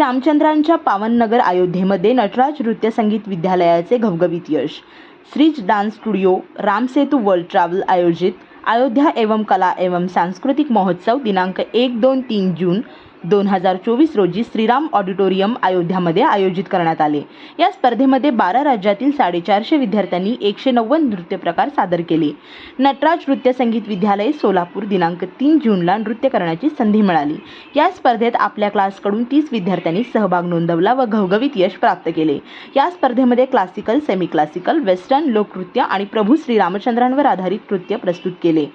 रामचंद्रांच्या पावननगर अयोध्येमध्ये नटराज नृत्य संगीत विद्यालयाचे घवघवीत यश. Shreej dance studio Ramsetu world travel आयोजित अयोध्या एवं कला एवं सांस्कृतिक महोत्सव दिनांक एक दोन तीन जून दोन हजार चोवीस रोजी श्रीराम ऑडिटोरियम अयोध्यामध्ये आयोजित करण्यात आले. या स्पर्धेमध्ये बारा राज्यातील साडेचारशे विद्यार्थ्यांनी एकशे नव्वद नृत्य प्रकार सादर केले. नटराज नृत्य संगीत विद्यालय सोलापूर दिनांक तीन जूनला नृत्य करण्याची संधी मिळाली. या स्पर्धेत आपल्या क्लासकडून तीस विद्यार्थ्यांनी सहभाग नोंदवला व घवघवीत यश प्राप्त केले. या स्पर्धेमध्ये क्लासिकल सेमी क्लासिकल वेस्टर्न लोकनृत्य आणि प्रभू श्रीरामचंद्रांवर आधारित नृत्य प्रस्तुत केले.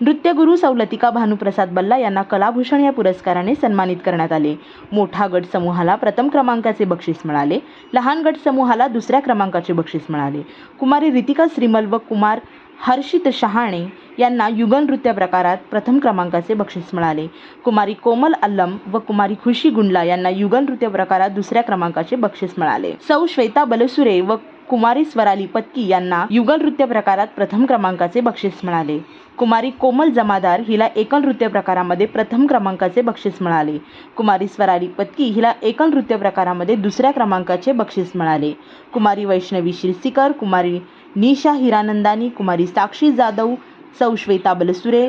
नृत्यगुरू सवलतिका भानुप्रसाद बल्ला यांना कलाभूषण या पुरस्काराने सन्मानित करण्यात आले. मोठा गट समूहाला प्रथम क्रमांकाचे बक्षीस मिळाले. लहान गट समूहाला दुसऱ्या क्रमांकाचे बक्षीस मिळाले. कुमारी रितिका श्रीमल व कुमार हर्षित शहाणे यांना युगल नृत्य प्रकारात प्रथम क्रमांकाचे बक्षीस मिळाले. कुमारी कोमल अल्लम व कुमारी खुशी गुंडला यांना युगल नृत्य प्रकारात दुसऱ्या क्रमांकाचे बक्षीस मिळाले. सौ श्वेता बलसुरे व कुमारी स्वराली पत्की यांना युगल नृत्य प्रकारात प्रथम क्रमांकाचे बक्षीस मिळाले. कुमारी कोमल जमादार हिला एकल नृत्य प्रकारामध्ये प्रथम क्रमांकाचे बक्षीस मिळाले. कुमारी स्वराली पत्की हिला एकल नृत्य प्रकारामध्ये दुसऱ्या क्रमांकाचे बक्षीस मिळाले. कुमारी वैष्णवी शिरसीकर कुमारी निशा हिरानंदानी कुमारी साक्षी जाधव सौ श्वेता बलसुरे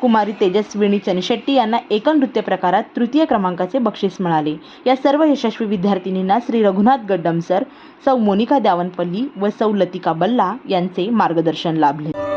कुमारी तेजस्विनी चनशेट्टी यांना एकल नृत्य प्रकारात तृतीय क्रमांकाचे बक्षीस मिळाले. या सर्व यशस्वी विद्यार्थिनींना श्री रघुनाथ गड्डम सर सौ मोनिका द्यावनपल्ली व सौ लतिका बल्ला यांचे मार्गदर्शन लाभले.